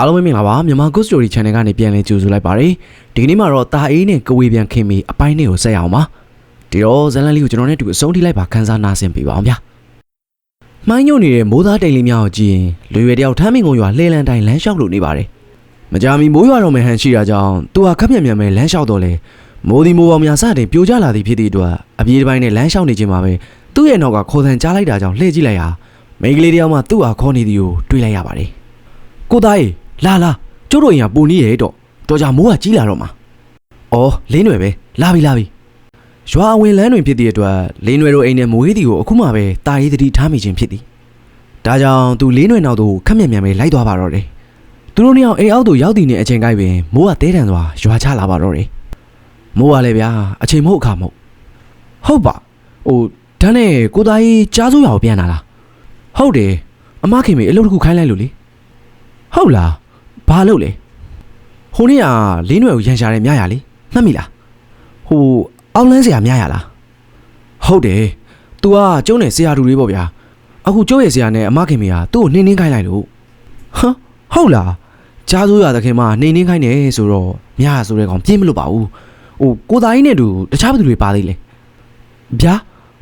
အားလုံးပဲမင်္ဂလာပါမြန်မာ Good Story Channel ကနေပြန်လည်ကြိုဆိုလိုက်ပါတယ်ဒီကနေ့မှာတော့တာအေးနဲ့ကဝေပြန်ခင်မီအပိုင်းလေးကိုဆက်ရအောင်ပါဒီတော့ဇလန်လေးကိုကျွန်တော်နဲ့တူအဆုံးထိလိုက်ပါခန်းစားနာဆင်ပေးပါအောင်ဗျာမိုင်းညို့နေတဲ့မိုးသားတိမ်လေးများကိုကြည့်ရင်လူရွယ်တယောက်ထမ်းမင်ကုန်ရွာလှဲလန်းတိုင်းလမ်းလျှောက်လို့နေပါတယ်မကြာမီမိုးရွာတော့မယ်ဟန်ရှိတာကြောင့်သူဟာခက်မြက်မြက်ပဲလမ်းလျှောက်တော့လေမိုးဒီမိုးပေါင်းများစတင်ပြိုကျလာသည်ဖြစ်သည့်အတွက်အပြေးတစ်ပိုင်းနဲ့လမ်းလျှောက်နေခြင်းမှာပဲသူ့ရဲ့နောက်ကခေါ်ဆန်ကြားလိုက်တာကြောင့်လှည့်ကြည့်လိုက်ဟာမိန်းကလေးတစ်ယောက်မှသူ့ဟာခေါ်နေသည်ကိုတွေ့လိုက်ရပါတယ်ကိုသားရေ လာလာကျုပ်တို့အိမ်ကပူနီးရဲတော့တော်ကြမိုးကကြီးလာတော့မှာ။အော်လင်းရွယ်ပဲလာပြီလာပြီ။ရွာအဝင်လမ်းတွင်ဖြစ်သည့်အတွက်လင်းရွယ်တို့အိမ်နဲ့မိုးဟေးတီကိုအခုမှပဲတာရေးတတိထားမိခြင်းဖြစ်သည်။ဒါကြောင့်သူလင်းရွယ်နောက်သို့ခက်မြက်မြန်ပဲလိုက်သွားပါတော့တယ်။သူတို့နှစ်ယောက်အိမ်အောက်သို့ရောက်တည်နေအချိန်ကိုက်ပင်မိုးကတဲတန်စွာရွာချလာပါတော့တယ်။မိုးကလည်းဗျာအချိန်မဟုတ်အခါမဟုတ်။ဟုတ်ပါ။ဟိုတန်းနဲ့ကိုသားကြီးကြားစိုးရကိုပြန်လာလား။ဟုတ်တယ်။အမခင်မေအလုပ်တစ်ခုခိုင်းလိုက်လို့လေ။ဟုတ်လား။ ဘာလုပ်လဲ။ဟိုနေ့ကလင်းရွယ်ကိုရန်ရှာတယ်မြရလေမှတ်မိလားဟိုအောက်လန်းဆရာမြရလားဟုတ်တယ် तू ကကျုံးနေဆရာတူလေးပေါ့ဗျာအခုကျုပ်ရဲ့ဆရာနဲ့အမခင်မေကသူ့ကိုနှင်းနှင်းခိုင်းလိုက်လို့ဟမ်ဟုတ်လားကြားစိုးရသခင်မနှင်းနှင်းခိုင်းနေဆိုတော့မြရဆိုတဲ့ကောင်ပြင်းမလို့ပါဘူးဟိုကိုသားကြီးနဲ့တူတခြားဘယ်သူတွေပါသေးလဲဗျာ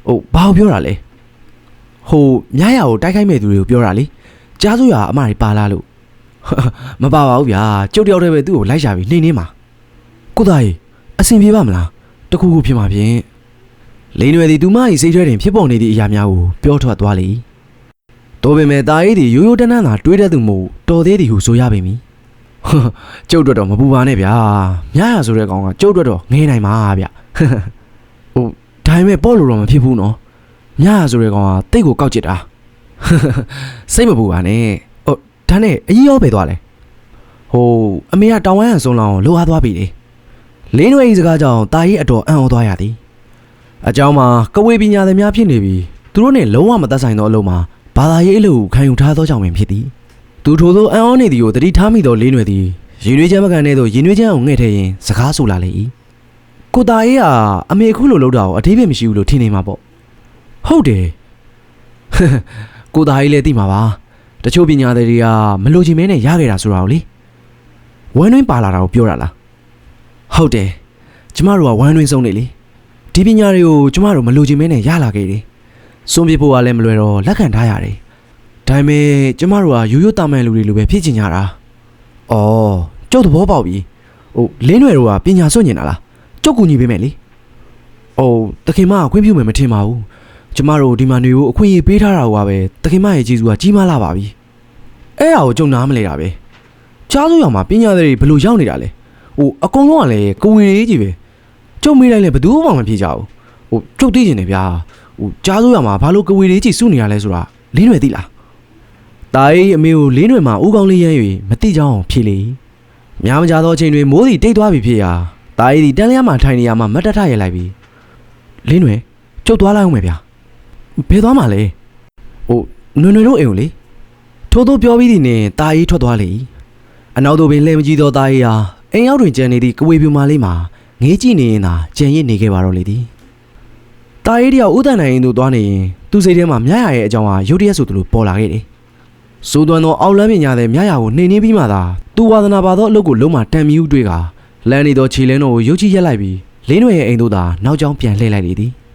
ဟိုဘာကိုပြောတာလဲဟိုမြရကိုတိုက်ခိုက်မဲ့သူတွေကိုပြောတာလေကြားစိုးရအမတွေပါလားလို့ မပါပါဘူးဗျာကျုပ်တယောက်တည်းပဲသူ့ကိုလိုက်ရှာပြီးနှိမ့်နေမှာကိုသားကြီးအဆင်ပြေပါမလားတခုခုဖြစ်မှာဖြင့်လိန်ရွယ်သည်သူမ၏စိတ်ထဲတွင်ဖြစ်ပေါ်နေသည့်အရာများကိုပြောထွက်သွားလေတိုးပေမဲ့တာရေးသည်ရိုးရိုးတန်းတန်းသာတွေးတတ်သူမို့တော်သေးသည်ဟုဆိုရပေမည်ဟွန်းကျုပ်တို့တော့မပူပါနဲ့ဗျာမြားရဆိုတဲ့ကောင်ကကျုပ်တို့တော့ငေးနိုင်မှာဗျဟိုဒါပေမဲ့ပေါ့လို့တော့မဖြစ်ဘူးနော်မြားရဆိုတဲ့ကောင်ကတိတ်ကိုကောက်ကျစ်တာစိတ်မပူပါနဲ့ဟို ဒါနဲ့အကြီးရောပဲသွားလဲ ဟိုအမေကတောင်ဝမ်းဟန်ဆုံးလောင်းကိုလှုပ်အားသွားပြီလေလင်းရွယ်ဤစကားကြောင့်တာကြီးအတော်အံ့ဩသွားရသည်အเจ้าမှာကဝေပညာသည်များဖြစ်နေပြီသူတို့နဲ့လုံးဝမသက်ဆိုင်သောအလုံးမှာဘာသာရေးအလုပ်ကိုခံယူထားသောကြောင့်ပင်ဖြစ်သည်သူထိုသောအံ့ဩနေသည်ကိုတတိထားမိသောလင်းရွယ်သည်ရင်နွေးချမ်းမကန်တဲ့သို့ရင်နွေးချမ်းကိုငှဲ့ထဲရင်စကားဆိုလာလေ၏ကိုတာရေးဟာအမေအခုလိုလုပ်တာကိုအသေးပဲမရှိဘူးလို့ထင်နေမှာပေါ့ဟုတ်တယ် ကိုတာရေးလည်းသိမှာပါ တချို့ပညာသည်တွေကမလိုချင်မဲနဲ့ရခဲ့တာဆိုတာကိုလေဝမ်းတွင်းပါလာတာကိုပြောတာလားဟုတ်တယ်ကျမတို့ကဝမ်းတွင်းဆုံးနေလေဒီပညာတွေကိုကျမတို့မလိုချင်မဲနဲ့ရလာခဲ့တယ်စွန့်ပစ်ဖို့ကလည်းမလွယ်တော့လက်ခံထားရတယ်ဒါပေမဲ့ကျမတို့ကရိုးရိုးတာမန်လူတွေလိုပဲဖြစ်ချင်ကြတာအော်ကျုပ်သဘောပေါက်ပြီဟိုလင်းရွယ်တို့ကပညာစွန့်ကျင်တာလားကျုပ်ကူညီပေးမယ်လေအိုးတခင်မကခွင့်ပြုမယ်မထင်ပါဘူး ကျမတို့ဒီမှာနေဖို့အခွင့်အရေးပေးထားတာကပဲတခင်မရဲ့ကျေးဇူးကကြီးမားလာပါပြီအဲ့ဒါကိုကျုံနားမလဲတာပဲကြားစိုးရောင်မှာပညာတွေဘယ်လိုရောက်နေတာလဲဟိုအကုန်လုံးကလည်းကိုဝေရေးကြီးပဲကျုပ်မေးလိုက်လဲဘယ်သူမှမဖြေကြဘူးဟိုကျုပ်သိကျင်တယ်ဗျာဟိုကြားစိုးရောင်မှာဘာလို့ကိုဝေရေးကြီးစုနေရလဲဆိုတာလင်းရွယ်သိလားတာအေးအမေကိုလင်းရွယ်မှာဦးကောင်းလေးရမ်း၍မသိကြအောင်ဖြေလေများမကြသောအချိန်တွေမိုးစီတိတ်သွားပြီဖြစ်ရာတာအေးဒီတန်းလျားမှာထိုင်နေရမှာမတ်တထရလိုက်ပြီလင်းရွယ်ကျုပ်သွားလိုက်အောင်မယ်ဗျာ ဘယ်သွားမှာလဲဟိုနွယ်နွယ်တို့အိမ်ကိုလေထိုးထိုးပြောပြီးဒီနဲ့တာအေးထွက်သွားလေအနောက်သို့ပင်လှည့်မကြည့်သောသားရေးဟာအိမ်ရောက်တွင်ကျန်နေသည့်ကဝေပြူမာလေးမှာငေးကြည့်နေရင်သာကြံရစ်နေခဲ့ပါတော့လေသည်။သားရေးတယောက်ဥဒ္ဒန်နိုင်ရင်သို့သွားနေရင်သူ့စိတ်ထဲမှာမြရရဲ့အကြောင်းဟာရုတ်တရက်ဆိုသလိုပေါ်လာခဲ့တယ်။စိုးသွမ်းသောအောက်လမ်းပညာတဲ့မြရကိုနှိမ်နှင်းပြီးမှသာသူဝါသနာပါသောအလုပ်ကိုလုံးဝတန်မြူးတွေ့ကလမ်းနေသောခြေလင်းတော်ကိုရုတ်ချရက်လိုက်ပြီးလင်းရွယ်ရဲ့အိမ်သို့သာနောက်ကျောင်းပြန်လှည့်လိုက်လေသည်။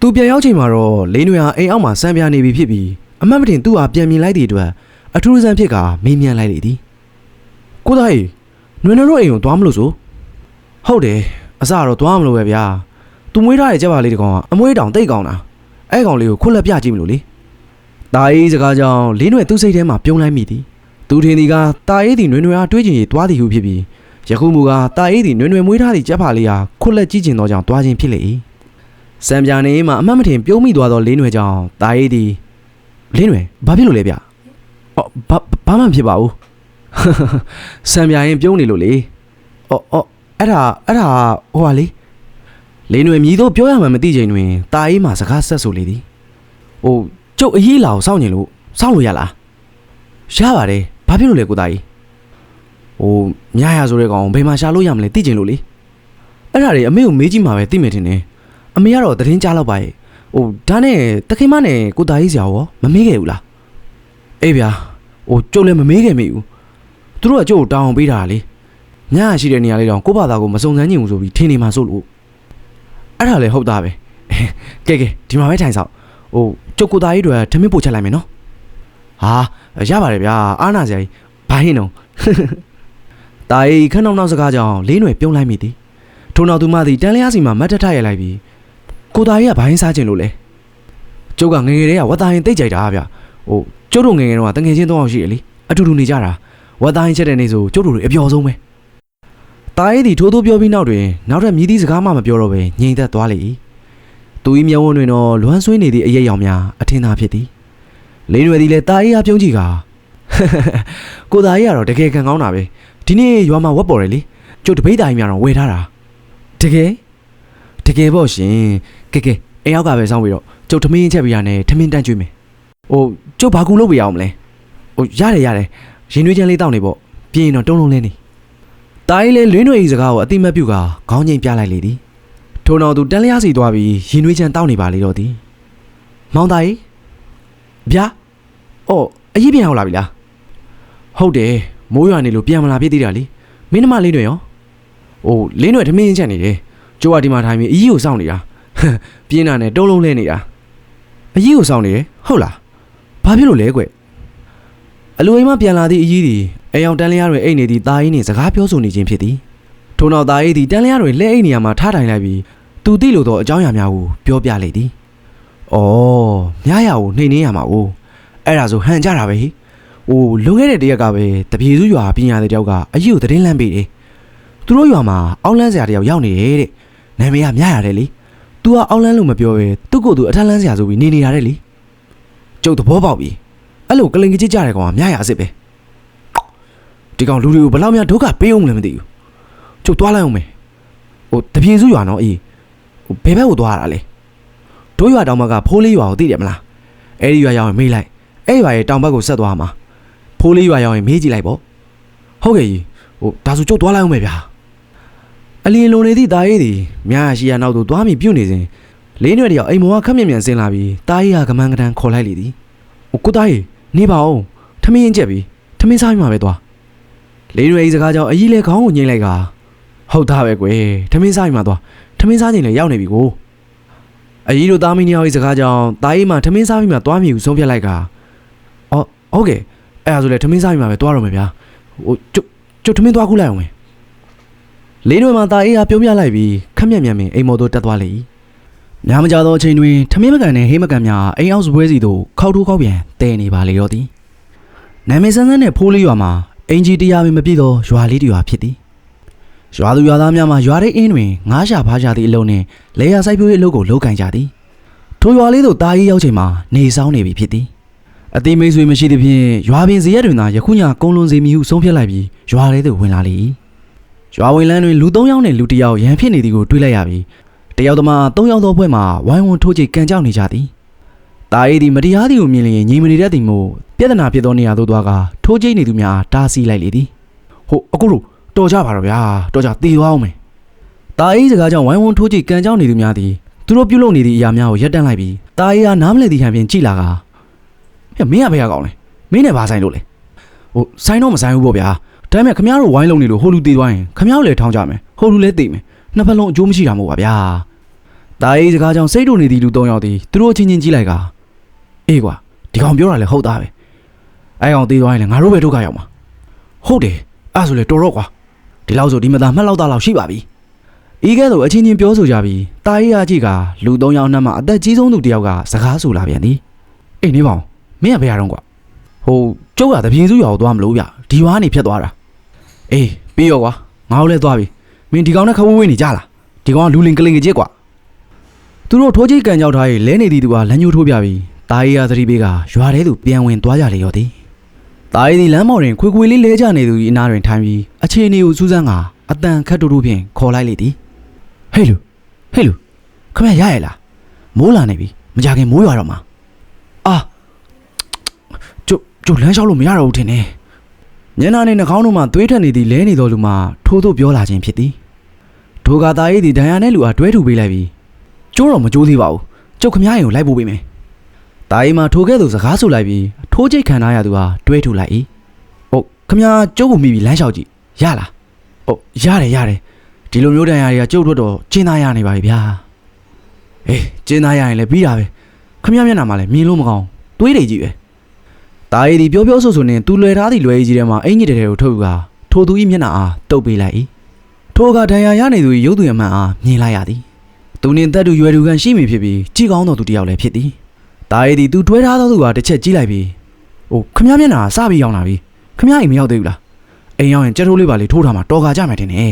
သူပြန်ရောက်ချိန်မှာတော့လင်းရွယ်ဟာအိမ်အောက်မှာစံပြနေပြီဖြစ်ပြီးအမတ်မတင်သူ့ဟာပြန်မြင်လိုက်သည့်အတွက်အထူးဆန်းဖြစ်ကမေးမြန်းလိုက်လေသည်ကိုသားကြီးနွေနွေတို့အိမ်ကိုသွားမလို့ဆိုဟုတ်တယ်အစတော့သွားမလို့ပဲဗျာသူမွေးထားတဲ့ကြက်ပါလေးတကောင်ကအမွေးတောင်တိတ်ကောင်းတာအဲ့ကောင်လေးကိုခွက်လက်ပြကြည့်မလို့လေတာအေးစကားကြောင့်လင်းနွယ်သူ့စိတ်ထဲမှာပြုံးလိုက်မိသည်သူထင်သည်ကတာအေးသည်နွေနွယ်အားတွေးချင်ရသွားသည်ဟုဖြစ်ပြီးယခုမူကတာအေးသည်နွေနွယ်မွေးထားသည့်ကြက်ပါလေးဟာခွက်လက်ကြည့်ချင်သောကြောင့်သွားခြင်းဖြစ်လေ၏ စံပြာနေမှာအမတ်မထင်ပြုံးမိသွားသောလင်းနွယ်ကြောင့်တာအေးသည်လင်းနွယ်ဘာဖြစ်လို့လဲဗျအော်ဘာဘာမှမဖြစ်ပါဘူးစံပြရင်ပြုံးနေလို့လေ။အော်အော်အဲ့ဒါအဲ့ဒါဟိုပါလေ။လင်းတွေမြည်တော့ပြောရမှမသိချိန်တွင်တာအေးမှာစကားဆက်ဆိုလေသည်။ဟိုကျုပ်အရေးလာအောင်စောင့်နေလို့စောင့်လို့ရလား။ရပါတယ်။ဘာဖြစ်လို့လဲကိုသားကြီး။ဟိုမြားရဆိုတဲ့ကောင်ဘယ်မှာရှာလို့ရမလဲသိချင်လို့လေ။အဲ့ဒါတွေအမေကိုမေးကြည့်မှာပဲသိမယ်ထင်တယ်။ အမေကတော့သတင်းကြားတော့ပါရဲ့။ဟိုဒါနဲ့တခင်မနဲ့ကိုသားကြီးဆရာရောမမေးခဲ့ဘူးလား။အေးဗျာ။ဟိုကျုပ်လည်းမမေးခဲ့မိဘူး။သူသူတို့ကကျုပ်ကိုတောင်းအောင်ပေးတာလေညရရှိတဲ့နေရာလေးတောင်ကိုယ့်ဘာသာကိုမစုံစမ်းချင်ဘူးဆိုပြီးထင်နေမှာစိုးလို့အဲ့ဒါလည်းဟုတ်သားပဲကဲကဲဒီမှာပဲထိုင်ဆောင်ဟိုကျုပ်ကိုသားကြီးတွေကထမင်းပို့ချက်လိုက်မယ်နော်ဟာရပါတယ်ဗျာအားနာစရာကြီးဘာဟင်းတော့တာအေးခဏနောက်စကားကြောင့်လေးຫນွယ်ပြုံးလိုက်မိသည်ထို့နောက်သူမသည်တန်လျားစီမှာမတ်တထရလိုက်ပြီး ကိုသားကြီးကဘာဟင်းစားခြင်းလို့လဲကျုပ်ကငယ်ငယ်တည်းကဝတ်သားရင်တိတ်ကြိုက်တာဗျဟိုကျုပ်တို့ငယ်ငယ်တော့တငယ်ချင်းသုံးအောင်ရှိရလေအတူတူနေကြတာဝတ်သားရင်ချက်တဲ့နေ့ဆိုကျုပ်တို့တွေအပျော်ဆုံးပဲတာအေးသည်ထိုးထိုးပြောပြီးနောက်တွင်နောက်ထပ်မြည်သည့်စကားမှမပြောတော့ပဲငြိမ်သက်သွားလေ၏သူ၏မျက်ဝန်းတွင်တော့လွမ်းဆွေးနေသည့်အရက်ရောင်များအထင်သာဖြစ်သည်လေးရွယ်သည်လည်းတာအေးအားပြုံးကြည့်ကာကိုသားကြီးကတော့တကယ်ခံကောင်းတာပဲဒီနေ့ရွာမှာဝက်ပေါ်တယ်လေကျုပ်တပိတ်သားကြီးများတော့ဝယ်ထားတာတကယ်တကယ်ပေါ့ရှင် ကဲကဲအိမ်ရောက်ကပဲစောင်းပြီးတော့ကျုပ်ထမင်းချက်ပြရနဲ့ထမင်းတန်းကျွေးမယ်ဟိုကျုပ်ဘာကူလုပ်ပြရအောင်မလဲဟိုရတယ်ရတယ်ရင်နွေးချမ်းလေးတောက်နေပေါ့ပြင်းရင်တော့တုံးလုံးလေးနေတာကြီးလည်းလွင်းတွေဤစကားကိုအတိမတ်ပြုတ်ကခေါင်းငိမ်ပြလိုက်လေသည်ထို့နောက်သူတန်လျားစီသွားပြီးရင်နွေးချမ်းတောက်နေပါလေတော့သည်မောင်သားကြီးဗျာအော်အရေးပြန်ရောက်လာပြီလားဟုတ်တယ်မိုးရွာနေလို့ပြန်မလာပြည့်သေးတာလေမင်းနှမလေးတွေရောဟိုလင်းတွေထမင်းချက်နေတယ်ကျိုးကဒီမှာထိုင်ပြီးအကြီးကိုစောင့်နေတာ ပြင်းတာနဲ့တုံးလုံးလဲနေတာအကြီးကိုစောင့်နေတယ်ဟုတ်လားဘာဖြစ်လို့လဲကွအလူအိမ်မပြန်လာသည့်အကြီးသည်အိမ်အောင်တန်လျားတွေအိတ်နေသည့်တာကြီးနှင့်စကားပြောဆိုနေခြင်းဖြစ်သည်ထို့နောက်တာကြီးသည်တန်လျားတွေလဲအိတ်နေရာမှာထားထိုင်လိုက်ပြီးသူသိလိုသောအကြောင်းအရာများကိုပြောပြလေသည်ဩမြားရကိုနှိမ်နှင်းရမှာ哦အဲ့ဒါဆိုဟန်ကြတာပဲဟိ။အိုးလွန်ခဲ့တဲ့တရက်ကပဲတပြေစုရွာပညာတဲ့တယောက်ကအကြီးကိုသတင်းလမ်းပေးတယ်။သူတို့ရွာမှာအောက်လန်းစရာတယောက်ရောက်နေတယ်တဲ့။နာမည်ကမြရတယ်လေ။ तू ကအောက်လန်းလို့မပြောပဲသူ့ကိုယ်သူအထက်လန်းစရာဆိုပြီးနေနေရတယ်လေ။ကျုပ်သဘောပေါက်ပြီ။အဲ့လိုကလင်ကကြည့်ကြတဲ့ကောင်ကမြရအစ်စ်ပဲ။ဒီကောင်လူတွေကိုဘယ်လောက်များဒုက္ခပေးအောင်လဲမသိဘူး။ကျုပ်သွားလိုက်အောင်မယ်။ဟိုတပြေစုရွာနော်အေးဟိုဘယ်ဘက်ကိုသွားရတာလဲ။တို့ရွာတောင်ဘက်ကဖိုးလေးရွာကိုသိတယ်မလား။အဲ့ဒီရွာရောက်ရင်မေးလိုက်။အဲ့ရွာရဲ့တောင်ဘက်ကိုဆက်သွားမှာ။ဖိုးလေးရွာရောက်ရင်မေးကြည့်လိုက်ပေါ့ဟုတ်ကဲ့ကြီးဟိုဒါဆိုကျုပ်သွားလိုက်အောင်မယ်ဗျာ အလင်းလုံးနေသည့်တာရေးသည်မြားရှိရနောက်သို့သွားမိပြုတ်နေစဉ်လေးနွယ်တယောက်အိမ်မောကခက်မြင်မြန်ဆင်းလာပြီးတာရေးကကမန်းကတန်းခေါ်လိုက်လေသည်ဟိုကိုတာရေးနေပါဦးထမင်းရင်ချက်ပြီးထမင်းစားပြီးမှပဲသွားလေးနွယ်ဤစကားကြောင့်အကြီးလဲခေါင်းကိုငိမ့်လိုက်ကဟုတ်သားပဲကွယ်ထမင်းစားပြီးမှသွားထမင်းစားချိန်လည်းရောက်နေပြီကိုအကြီးတို့သားမင်းယောက်ဤစကားကြောင့်တာရေးမှထမင်းစားပြီးမှသွားမိဟုဆုံးဖြတ်လိုက်ကအော်ဟုတ်ကဲ့အဲ့ဒါဆိုလေထမင်းစားပြီးမှပဲသွားတော့မယ်ဗျာဟိုကျုပ်ကျုပ်ထမင်းသွားခုလိုက်အောင်မယ် လေးတွင်မှตาအေးအားပြုံးပြလိုက်ပြီးခက်မြက်မြန်ပင်အိမ်မော်သို့တက်သွားလေ၏ညမကြသောအချိန်တွင်ထမင်းမကန်နှင့်ဟိမကန်များအိမ်အောက်စပွဲစီသို့ခောက်ထိုးခောက်ပြန်တဲနေပါလေတော့သည်နာမည်ဆန်းဆန်းနဲ့ဖိုးလေးရွာမှာအင်ဂျီတရားပင်မပြည့်သောရွာလေးတစ်ရွာဖြစ်သည်ရွာသူရွာသားများမှာရွာတဲ့အင်းတွင်ငားရှာဖားကြသည့်အလုံးနှင့်လေယာစိုက်ပျိုးရေးအလုပ်ကိုလုပ်ကင်ကြသည်ထိုရွာလေးသို့တာအေးရောက်ချိန်မှာနေဆောင်နေပြီဖြစ်သည်အသေးမိတ်ဆွေမရှိသဖြင့်ရွာပင်ဇရက်တွင်သာယခုညကုန်းလွန်စီမီဟုဆုံးဖြတ်လိုက်ပြီးရွာထဲသို့ဝင်လာလေ၏ ရွာဝင်လန်းတွင်လူ၃ယောက်နှင့်လူတစ်ယောက်ရန်ဖြစ်နေသည်ကိုတွေ့လိုက်ရပြီးတယောက်သမား၃ယောက်သောဘက်မှဝိုင်းဝန်းထိုးချိတ်ကန်ကြောက်နေကြသည်တာအေးသည်မတရားသည်ကိုမြင်လျင်ငြိမ်မနေတတ်သည်မို့ပြဿနာဖြစ်သောနေရာသို့သွားကထိုးချိတ်နေသူများတားဆီးလိုက်လေသည်ဟိုအခုတို့တော်ကြပါတော့ဗျာတော်ကြတေသွားအောင်မယ်တာအေးစကားကြောင့်ဝိုင်းဝန်းထိုးချိတ်ကန်ကြောက်နေသူများသည်သူတို့ပြုတ်လုံနေသည့်အရာများကိုရပ်တန့်လိုက်ပြီးတာအေးကနားမလည်သည့်ဟန်ဖြင့်ကြည်လာက။ဟဲ့မင်းကဘယ်ကကောင်းလဲ။မင်းနဲ့ဘာဆိုင်လို့လဲ။ဟိုဆိုင်တော့မဆိုင်ဘူးပေါ့ဗျာ။ ဒါပေမဲ့ခမ ्या တို့ဝိုင်းလုံးနေလို့ဟိုလူသေးသွားရင်ခမ ्या တို့လည်းထောင်းကြမယ်။ဟိုလူလည်းသိမယ်။နှစ်ဖက်လုံးအကျိုးမရှိတာမို့ပါဗျာ။တာအေးစကားကြောင့်စိတ်တို့နေသည်လူ၃ယောက်သည်သူတို့ချင်းချင်းကြည့်လိုက်ကအေးကွာဒီကောင်ပြောတာလည်းဟုတ်သားပဲ။အဲကောင်သေးသွားရင်လည်းငါတို့ပဲဒုက္ခရောက်မှာ။ဟုတ်တယ်။အဲ့ဒါဆိုလေတော်တော့ကွာ။ဒီလောက်ဆိုဒီမသားမှတ်လောက်သားလောက်ရှိပါပြီ။ဤကဲ့သို့အချင်းချင်းပြောဆိုကြပြီးတာအေးအားကြီးကလူ၃ယောက်နှမ်းမှအသက်ကြီးဆုံးသူတစ်ယောက်ကစကားဆိုလာပြန်သည်။အေးနေပါဦးမင်းကဘယ်ရတော့ကွာဟိုကျုပ်ကတပြေစုရွာကိုသွားမလို့ဗျဒီရွာကနေဖြတ်သွားတာ အေးပြီးရောကွာငါတို့လည်းသွားပြီမင်းဒီကောင်နဲ့ခဝဝေးနေကြလားဒီကောင်ကလူလင်ကလင်ကကြက်ကွာသူတို့ထိုးချိတ်ကန်ကြောက်ထားရေးလဲနေသည်သူကလမ်းညိုးထိုးပြပြီးတာရီယာသတိပေးကရွာထဲသို့ပြန်ဝင်သွားကြလေရောသည်တာရီဒီလမ်းမော်တွင်ခွေခွေလေးလဲကြနေသူ၏အနားတွင်ထိုင်ပြီးအခြေအနေကိုစူးစမ်းကအတန်ခတ်တူတူဖြင့်ခေါ်လိုက်လေသည်ဟေးလူဟေးလူခမရရရဲ့လားမိုးလာနေပြီမကြခင်မိုးရွာတော့မှာအာကျုပ်ကျုပ်လမ်းလျှောက်လို့မရတော့ဘူးထင်တယ်။ ညနာနဲ့နှာခေါင်းတို့မှသွေးထွက်နေသည်လဲနေတော်လူမှထိုးထိုးပြောလာခြင်းဖြစ်သည်။ဒိုကာသား၏ဒီဒဏ်ရာနဲ့လူအားတွဲထူပေးလိုက်ပြီးကျိုးတော့မကျိုးသေးပါဘူး။ကျုပ်ခမည်းရင်ကိုလိုက်ပို့ပေးမယ်။တာရီမှာထိုကဲ့သို့စကားဆိုလိုက်ပြီးထိုးချိတ်ခံထားရသူဟာတွဲထူလိုက်၏။ဟုတ်ခမရကျုပ်ကိုမိပြီးလမ်းလျှောက်ကြည့်ရလားဟုတ်ရတယ်ရတယ်ဒီလိုမျိုးတန်ရာတွေကကျုပ်တို့တော့ကျင်းသားရနေပါပြီဗျာအေးကျင်းသားရရင်လည်းပြီးတာပဲခမရမျက်နှာမှာလည်းမြင်လို့မကောင်းတွေးတွေကြီးပဲ တာရီဒီပြောပြောဆိုဆိုနဲ့သူလွယ်ထားသည့်လွယ်ကြီးထဲမှာအင်ကြီးတဲတဲကိုထုတ်ယူကထိုသူ၏မျက်နှာအားတုပ်ပေးလိုက်၏ထိုကဒဏ်ရာရနေသူ၏ရုပ်သွင်းမှန်အားမြင်လိုက်ရသည်သူနှင့်တက်တူရွယ်တူကန်ရှိမိဖြစ်ပြီးကြည်ကောင်းတော်သူတစ်ယောက်လည်းဖြစ်သည်တာရီဒီသူထွဲထားသောသူကတစ်ချက်ကြည့်လိုက်ပြီးဟိုခမရမျက်နှာစပြီးရောက်လာပြီခမရအိမ်မရောက်သေးဘူးလားအိမ်ရောက်ရင်ကြက်ထိုးလေးပါလေးထိုးထားမှာတော်ကာကြမယ်တင်နေ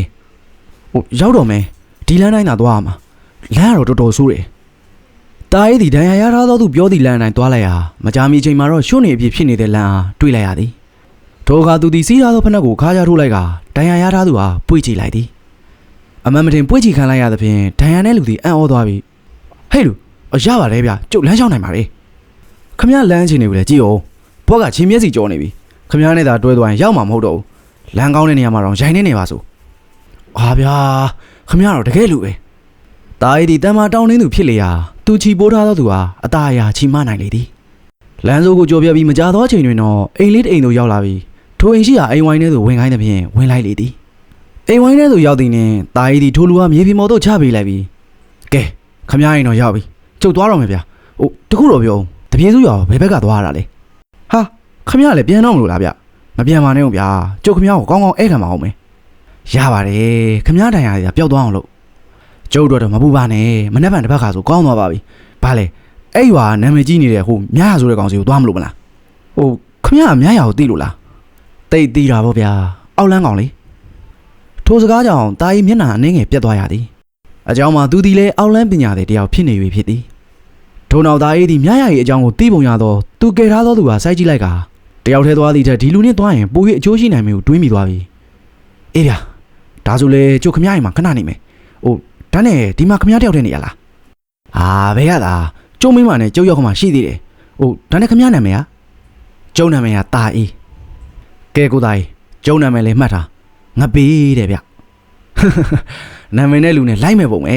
ဟိုရောက်တော့မယ်ဒီလမ်းတိုင်းသာသွားရမှာလမ်းကတော့တော်တော်ဆိုးတယ် တားရီဒီဒဏ်ရာရထားသောသူပြောသည့်လမ်းအတိုင်းသွားလိုက်ရာမကြာမီချိန်မှာတော့ရှုံးနေအဖြစ်ဖြစ်နေတဲ့လမ်းအားတွေ့လိုက်ရသည်ထိုအခါသူသည်စီးထားသောဖနက်ကိုခါးချထိုးလိုက်ကဒဏ်ရာရထားသူအားပွေ့ချလိုက်သည်အမန်မတင်ပွေ့ချခံလိုက်ရသဖြင့်ဒဏ်ရာနဲ့လူသည်အံ့ဩသွားပြီးဟဲ့လူအရပါတယ်ဗျကျုပ်လမ်းလျှောက်နိုင်ပါလေခမရလမ်းချင်းနေပြီလေကြည့်အောင်ဘောကချင်းမျက်စီကြောနေပြီခမရနဲ့သာတွဲသွားရင်ရောက်မှာမဟုတ်တော့ဘူးလမ်းကောင်းတဲ့နေရာမှာတော့ရိုင်းနေနေပါစို့အာဗျာခမရတော့တကယ်လူပဲတာရီဒီတမ်းမတောင်းနှင်းသူဖြစ်လေရာ သူချီပိုးထားသောသူဟာအตาအရာချီမနိုင်လေသည်လမ်းစိုးကိုကြော်ပြပြီးမကြသောအချိန်တွင်တော့အိမ်လေးတစ်အိမ်သို့ရောက်လာပြီးထိုအိမ်ရှိရာအိမ်ဝိုင်းထဲသို့ဝင်ခိုင်းသဖြင့်ဝင်လိုက်လေသည်အိမ်ဝိုင်းထဲသို့ရောက်သည်နှင့်တာရီဒီထိုလူဟာမြေပြင်ပေါ်သို့ချပေးလိုက်ပြီးကဲခမရရင်တော့ရောက်ပြီကျုပ်သွားတော့မယ်ဗျဟိုတခုတော့ပြောအောင်တပြေစုရောဘယ်ဘက်ကသွားရတာလဲဟာခမရလည်းပြန်တော့မလို့လားဗျမပြန်ပါနဲ့ဦးဗျာကျုပ်ခမရကိုကောင်းကောင်းဧည့်ခံပါအောင်မယ်ရပါတယ်ခမရတိုင်ရည်ပျောက်သွားအောင်လို့ ကျုပ်တို့တော့မပူပါနဲ့မနေ့ကတစ်ပတ်ခါဆိုကောင်းသွားပါပြီ။ဘာလဲအဲ့ရွာနာမည်ကြီးနေတဲ့ဟိုမြားရဆိုတဲ့ကောင်စီကိုသွားမလို့မလား။ဟိုခမရမြားရကိုသိလို့လား။တိတ်သိတာပေါ့ဗျာ။အောက်လန်းကောင်လေ။ထိုစကားကြောင့်တာကြီးမျက်နှာအနှင်းငယ်ပြတ်သွားရသည်။အကြောင်းမှာသူသည်လည်းအောက်လန်းပညာသည်တယောက်ဖြစ်နေပြီဖြစ်သည်။ထို့နောက်သားအေးသည်မြားရရဲ့အကြောင်းကိုသိပုံရသောသူကယ်ထားသောသူဟာစိုက်ကြည့်လိုက်ကတယောက်ထဲသွားသည့်ထက်ဒီလူနဲ့သွားရင်ပို၍အကျိုးရှိနိုင်မယ်ကိုတွေးမိသွားပြီ။အေးဗျာဒါဆိုလေကျုပ်ခမရရင်မှာခဏနေမယ်။ဟို ဒါနဲ့ဒီမှာခမရတယောက်တည်းနေရလားအာဘယ်ရတာကျုံမင်းမနဲ့ကျုပ်ရောက်ခမရှိသေးတယ်ဟိုဒါနဲ့ခမရနာမည်ကကျုံနာမည်ကတာအေးကဲကိုသားအေးကျုံနာမည်လေးမှတ်ထားငပေးတဲ့ဗျနာမည်နဲ့လူနဲ့လိုက်မဲ့ပုံပဲ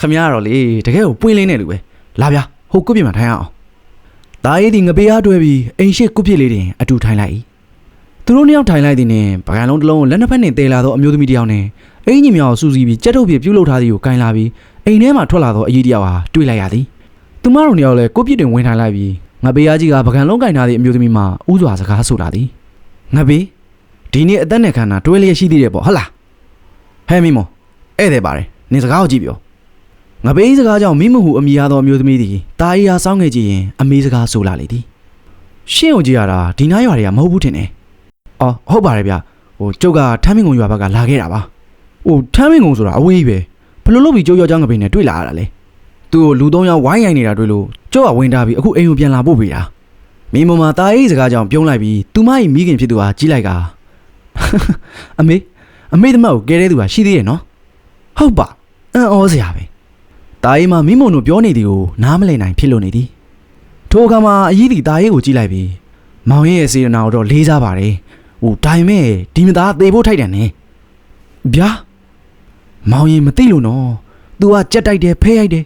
ခမရတော့လေတကယ်ကိုပွင့်လင်းတဲ့လူပဲလာဗျဟိုကုတ်ပြမှာထိုင်အောင်တာအေးဒီငပေးအားတွဲပြီးအိမ်ရှိကုတ်ပြလေးတင်အတူထိုင်လိုက်၏ သူတို့နှစ်ယောက်ထိုင်လိုက်သည်နှင့်ပကံလုံးတစ်လုံးကိုလက်နှစ်ဖက်နှင့်တေလာသောအမျိုးသမီးတစ်ယောက်နှင့်အင်ကြီးမြောင်စူစီပြီးကြက်ထုတ်ပြပြုတ်လုထားသည်ကိုကင်လာပြီးအိမ်ထဲမှာထွက်လာသောအကြီးတယောက်ဟာတွေ့လိုက်ရသည်သူမတို့နှစ်ယောက်လည်းကိုပြစ်တင်ဝင်ထိုင်လိုက်ပြီးငါပေးအားကြီးကပကံလုံးကင်ထားသည့်အမျိုးသမီးမှဥစွာစကားဆိုလာသည်ငါပေးဒီနေ့အသက်နဲ့ခန္ဓာတွဲလျက်ရှိသေးတယ်ပေါ့ဟုတ်လားဟဲ့မိမောဧည့်သည်ပါတယ်နင်စကားကိုကြည့်ပြောငါပေးစကားကြောင့်မိမဟုအမိရသောအမျိုးသမီးသည်တာရီဟာစောင်းခဲ့ကြည့်ရင်အမေစကားဆိုလာလေသည်ရှင်းကိုကြည့်ရတာဒီနားရွာတွေကမဟုတ်ဘူးထင်တယ် အော်ဟုတ်ပါတယ်ဗျဟိုကျုပ်ကထမ်းမင်းကုံရွာဘက်ကလာခဲ့တာပါ။အိုထမ်းမင်းကုံဆိုတာအဝေးပဲ။ဘယ်လိုလုပ်ပြီးကြောက်ကြောက်ငပိန်နဲ့တွေ့လာရတာလဲ။သူ့ကိုလူသုံးယောက်ဝိုင်းရိုင်းနေတာတွေ့လို့ကြောက်ကဝင်တာပြီးအခုအိမ်ကိုပြန်လာဖို့ပေးတာ။မိမမတာအေးစကားကြောင့်ပြုံးလိုက်ပြီးသူမ၏မိခင်ဖြစ်သူဟာကြီးလိုက်ကအမေအမေသမက်ကိုကဲတဲ့သူဟာရှိသေးရဲ့နော်။ဟုတ်ပါအံ့ဩစရာပဲ။တာအေးမမိမုံတို့ပြောနေသည်ကိုနားမလည်နိုင်ဖြစ်လို့နေသည်။ထိုအခါမှာအကြီးသည်တာအေးကိုကြည့်လိုက်ပြီးမောင်ရဲ့စေရနာကိုတော့လေးစားပါတယ်။ ဟိုဒါပေမဲ့ဒီမသားသေဖို့ထိုက်တယ်နဲဗျာမောင်ရင်မသိလို့နော် तू ကကြက်တိုက်တယ်ဖဲရိုက်တယ်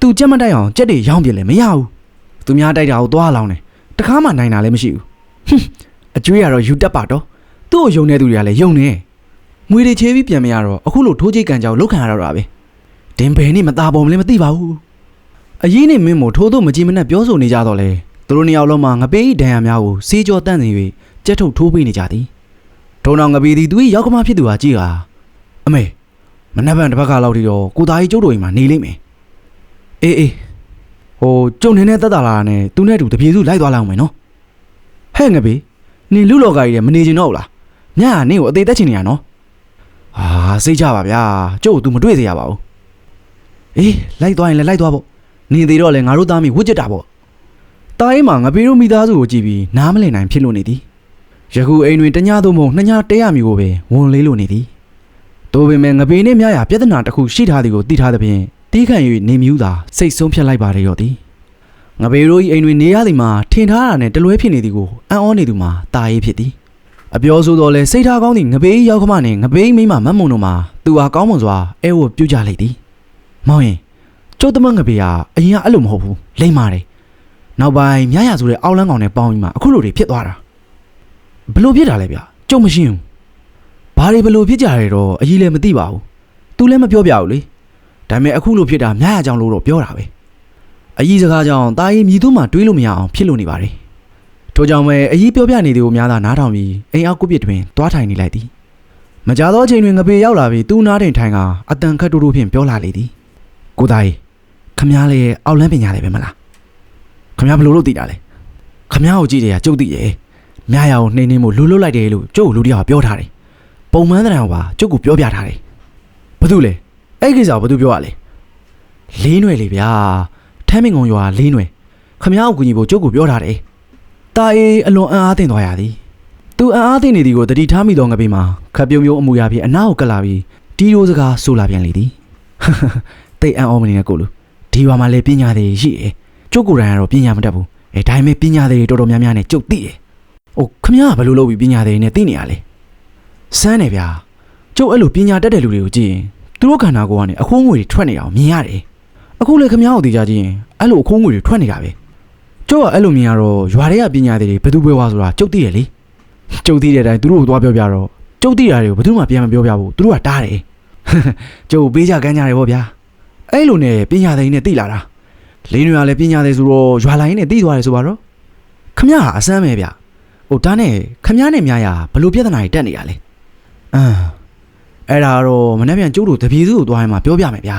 तू ကြက်မတိုက်အောင်ကြက်တွေရောင်းပြလဲမရဘူးသူများတိုက်တာကိုသွားလောင်းတယ်တခါမှနိုင်တာလည်းမရှိဘူးဟွန်းအကျွေးကတော့ယူတက်ပါတော့သူ့ကိုယုံတဲ့သူတွေကလည်းယုံနေငွေတွေချေးပြီးပြန်မရတော့အခုလိုထိုးချိတ်ကန်ကြောင်လောက်ခံရတော့တာပဲဒင်ဘယ်နဲ့မตาပေါ်မလဲမသိပါဘူးအရေးနဲ့မင်းမို့ထိုးတော့မကြည်မနဲ့ပြောဆိုနေကြတော့လေသူတို့နှစ်ယောက်လုံးမှာငပေးဒဏ်ရာများကိုစေးကြောတန့်နေ ကြက်ထုတ်ထိုးပေးနေကြသည်။ထုံအောင်ငပေးသည်သူ၏ရောက်ကမဖြစ်သူဟာကြည့်ဟာအမေမနှက်ပန်တစ်ပတ်ခါလောက်ထိတော့ကိုသားကြီးကျုပ်တို့အိမ်မှာနေလိမ့်မယ်အေးအေးဟိုကျုံနေနဲ့တက်တာလာနဲ့သူနဲ့တူတပြေစုလိုက်သွားလိုက်အောင်မယ်နော်ဟဲ့ငပေနင်လူလောကကြီးတွေမနေချင်တော့ဘူးလားညကနင့်ကိုအသေးသက်ချင်နေရနော်ဟာစိတ်ချပါဗျာကျုပ်က तू မတွေ့စေရပါဘူးအေးလိုက်သွားရင်လည်းလိုက်သွားပေါ့နင်သေးတော့လေငါတို့သားမိဝှစ်ကြတာပေါ့တားရင်မှာငပေတို့မိသားစုကိုကြည့်ပြီးနားမလည်နိုင်ဖြစ်လို့နေသည် ယခုအိမ်တွင်တညသို့မဟုတ်နှစ်ညတဲရမီကိုပဲဝန်လေးလို့နေသည်တို့ပေမဲ့ငပေနဲ့မြရပြဿနာတစ်ခုရှိထားသည်ကိုသိထားသဖြင့်တီးခံ၍နေမြူးသာစိတ်ဆုံးဖြတ်လိုက်ပါလေရောသည်ငပေတို့၏အိမ်တွင်နေရသည်မှာထင်ထားတာနဲ့တလွဲဖြစ်နေသည်ကိုအံ့ဩနေသူမှာတာရေးဖြစ်သည်အပြောဆိုတော့လဲစိတ်ထားကောင်းသည့်ငပေရောက်ခမနှင့်ငပေမိမမတ်မုံတို့မှာသူဟာကောင်းမွန်စွာအဲဝပြုကြလိုက်သည်မောင်ရင်ကျုပ်သမငပေဟာအရင်ကအဲ့လိုမဟုတ်ဘူးလိမ့်မာတယ်နောက်ပိုင်းမြရဆိုတဲ့အောက်လန်းကောင်နဲ့ပေါင်းပြီးမှအခုလိုတွေဖြစ်သွားတာ ဘလို့ဖြစ်တာလဲဗျကြုံမရှင်းဘူးဘာတွေဘလို့ဖြစ်ကြရဲတော့အကြီးလည်းမသိပါဘူး तू လည်းမပြောပြဘူးလေဒါပေမဲ့အခုလို့ဖြစ်တာမြားရကြောင်လို့တော့ပြောတာပဲအကြီးစကားကြောင့်တာကြီးမြည်သူမှတွေးလို့မရအောင်ဖြစ်လို့နေပါတယ်ထို့ကြောင့်ပဲအကြီးပြောပြနေသည်ကိုများသာနားထောင်ပြီးအိမ်အောက်ကုပစ်တွင်တွားထိုင်နေလိုက်သည်မကြသောအချိန်တွင်ငပေရောက်လာပြီးသူ့နားတင်ထိုင်ကအတန်ခတ်တူတူဖြင့်ပြောလာလေသည်ကိုသားကြီးခမားလည်းအောက်လန်းပညာလည်းပဲမလားခမားဘလို့လို့သိတာလဲခမားကိုကြည့်တယ်ကကျုပ်သိရဲ့ မြားရအောင်နှိမ့်နှင်းမှုလူလွတ်လိုက်တယ်လို့ကျုပ်ကိုလူတယောက်ကပြောထားတယ်ပုံမှန်တဲ့အောင်ပါကျုပ်ကိုပြောပြထားတယ်ဘာလို့လဲအဲ့ဒီကိစ္စကိုဘာလို့ပြောရလဲလေးနွယ်လေဗျာထမ်းမင်ကုံရွာလေးနွယ်ခမားကိုကူညီဖို့ကျုပ်ကိုပြောထားတယ်တာအေးအလွန်အံ့အားသင့်သွားရသည်သူအံ့အားသင့်နေသည်ကိုတတိထားမိသောငပေမှာခပ်ပြုံးပြုံးအမူအရာဖြင့်အနားကိုကပ်လာပြီးတီရိုးစကားဆိုလာပြန်လေသည်တိတ်အံ့ဩမနေနဲ့ကိုလူဒီရွာမှာလည်းပညာသေးရှိတယ်ကျုပ်ကိုယ်တိုင်ကတော့ပညာမတတ်ဘူးအဲဒါပေမဲ့ပညာသေးတော်တော်များများနဲ့ကျုပ်သိတယ် အိုခမရကဘယ်လိုလုပ်ပြီးပညာသေးနဲ့သိနေရလဲစမ်းတယ်ဗျာကျုပ်အဲ့လိုပညာတတ်တဲ့လူတွေကိုကြည့်ရင်သူတို့ခန္ဓာကိုယ်ကနေအခိုးငွေတွေထွက်နေတာကိုမြင်ရတယ်အခုလေခမရကိုသိကြကြည့်ရင်အဲ့လိုအခိုးငွေတွေထွက်နေတာပဲကျုပ်ကအဲ့လိုမြင်ရတော့ရွာတွေကပညာသေးတွေဘယ်သူပဲဝါဆိုတာကျုပ်သိတယ်လေကျုပ်သိတဲ့အတိုင်းသူတို့ကိုသွားပြောပြတော့ကျုပ်သိတာတွေကိုဘယ်သူမှပြန်မပြောပြဘူးသူတို့ကတားတယ်ကျုပ်ပေးကြကမ်းကြတယ်ဗောဗျာအဲ့လိုနဲ့ပညာသိန်းနဲ့သိလာတာလေးနွေကလည်းပညာသိဆိုတော့ရွာလိုင်းနဲ့သိသွားတယ်ဆိုပါတော့ခမရဟာအစမ်းပဲဗျ ဟိုတားနဲ့ခမရနဲ့များရဘလို့ပြဿနာတွေတက်နေရလဲအမ်အဲ့ဒါတော့မနေ့ပြန်ကျုပ်တို့တပြေစုကိုသွားရင်မှပြောပြမယ်ဗျာ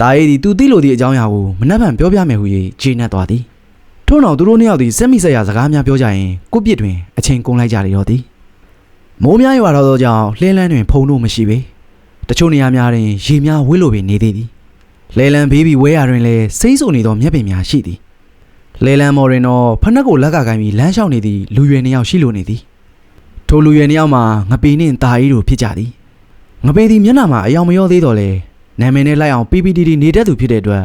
တားရည်ဒီသူသိလို့ဒီအကြောင်းအရာကိုမနေ့ပြန်ပြောပြမယ်ဟူ၍ခြေနဲ့သွားသည်ထို့နောက်သူတို့နှစ်ယောက်သည်စက်မိဆက်ရစကားများပြောကြရင်ကိုပြစ်တွင်အချိန်ကုန်လိုက်ကြလေတော့သည်မိုးများရွာတော့သောကြောင့်လှဲလန်းတွင်ဖုံတို့မရှိပေတချို့နေရာများတွင်ရေများဝှေ့လိုပင်နေသေးသည်လှဲလန်းဘေးဘီဝဲရတွင်လည်းစိမ့်ဆုံနေသောမြက်ပင်များရှိသည် လှဲလန်းမော်တွင်တော့ဖနက်ကိုလက်ကကိုင်းပြီးလမ်းလျှောက်နေသည့်လူရွယ်နှစ်ယောက်ရှိလိုနေသည်ထိုလူရွယ်နှစ်ယောက်မှာငပေနှင့်တာအေးတို့ဖြစ်ကြသည်ငပေသည်မျက်နှာမှာအယောင်မရောသေးတော့လေနာမည်နဲ့လိုက်အောင် PPTD နေတတ်သူဖြစ်တဲ့အတွက်